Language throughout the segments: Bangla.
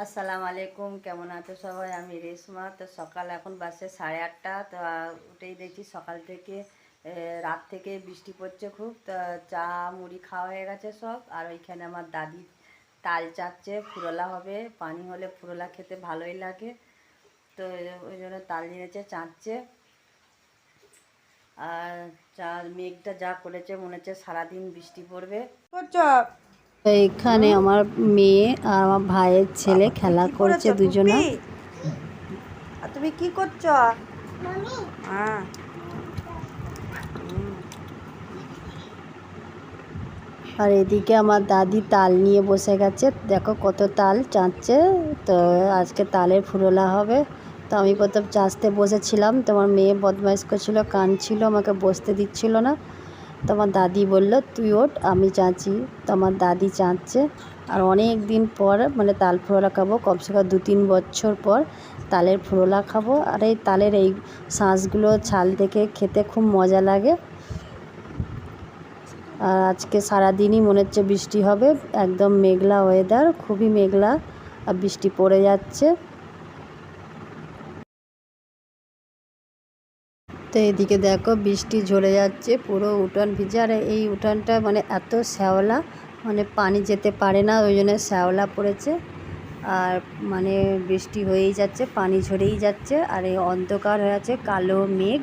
আসসালামু আলাইকুম, কেমন আছো সবাই? আমি রেশমা। তো সকাল এখন বাসে সাড়ে আটটা। তো উঠেই দেখছি সকাল থেকে রাত থেকে বৃষ্টি পড়ছে খুব। তো চা, মুড়ি খাওয়া হয়ে গেছে সব। আর ওইখানে আমার দাদি তাল চাচ্ছে, ফুরোলা হবে। পানি হলে ফুরোলা খেতে ভালোই লাগে। তো ওই জন্য তাল নিয়েছে চাচ্ছে আর চা, মেঘটা যা করেছে, মনে হচ্ছে সারাদিন বৃষ্টি পড়বে। এখানে আমার মেয়ে আর আমার ভাইয়ের ছেলে খেলা করছে দুজনে। আর তুমি কি করছ? হ্যাঁ। আর এদিকে আমার দাদি তাল নিয়ে বসে গেছে। দেখো কত তাল চাঁচছে তো আজকে তালের ফুরোলা হবে। তো আমি প্রথম চাষতে বসেছিলাম। তোমার মেয়ে বদমাইশ করছিল কাঁদছিল আমাকে বসতে দিচ্ছিল না। তোমার দাদি বলল, তুই ওঠ, আমি চাঁচি। তো আমার দাদি চাঁচছে আর অনেক দিন পর মানে তাল ফুরোলা খাব কমসে কম দু তিন বছর পর তালের ফুরোলা খাব। আর এই তালের এই শাঁসগুলো ছাল থেকে খেতে খুব মজা লাগে। আর আজকে সারাদিনই মনে হচ্ছে বৃষ্টি হবে, একদম মেঘলা ওয়েদার খুবই মেঘলা, আর বৃষ্টি পড়ে যাচ্ছে। তো এদিকে দেখো বৃষ্টি ঝরে যাচ্ছে, পুরো উঠান ভিজে। আর এই উঠানটা মানে এত শ্যাওলা মানে পানি যেতে পারে না, ওই জন্য শ্যাওলা পড়েছে। আর মানে বৃষ্টি হয়েই যাচ্ছে, পানি ঝরেই যাচ্ছে। আর এই অন্ধকার হয়ে আছে, কালো মেঘ।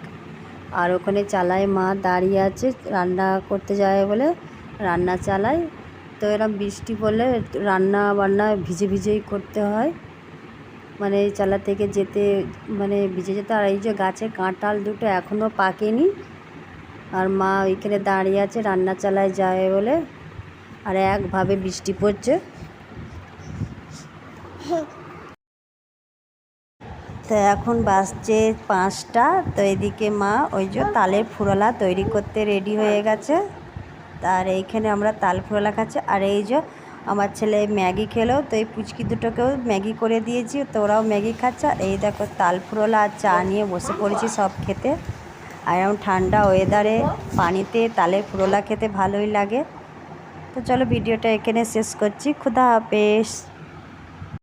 আর ওখানে চালায় মা দাঁড়িয়ে আছে, রান্না করতে যায় বলে, রান্না চালায়। তো এরকম বৃষ্টি পড়লে রান্না বান্না ভিজে ভিজেই করতে হয়। মানে চালা থেকে যেতে মানে ভিজে যেতে, আর এই যে গাছে কাঁঠাল দুটো এখনও পাকেনি। আর মা ওইখানে দাঁড়িয়ে আছে, রান্না চালায় যায় বলে। আর একভাবে বৃষ্টি পড়ছে। তো এখন বাজছে পাঁচটা, তো এদিকে মা ওই যে তালের ফুরোলা তৈরি করতে রেডি হয়ে গেছে। আর এইখানে আমরা তাল ফুরোলা খাচ্ছি। আর এই যে আমার ছেলে ম্যাগি খেলো, তো এই পুচকি দুটোকেও ম্যাগি করে দিয়েছি, তো ওরাও ম্যাগি খাচ্ছে। আর এই দেখো, তাল ফুরোলা আর চা নিয়ে বসে পড়েছি সব খেতে। আর এরকম ঠান্ডা ওয়েদারে পানিতে তালের ফুরোলা খেতে ভালোই লাগে। তো চলো ভিডিওটা এখানে শেষ করছি। খুদা হাফেজ।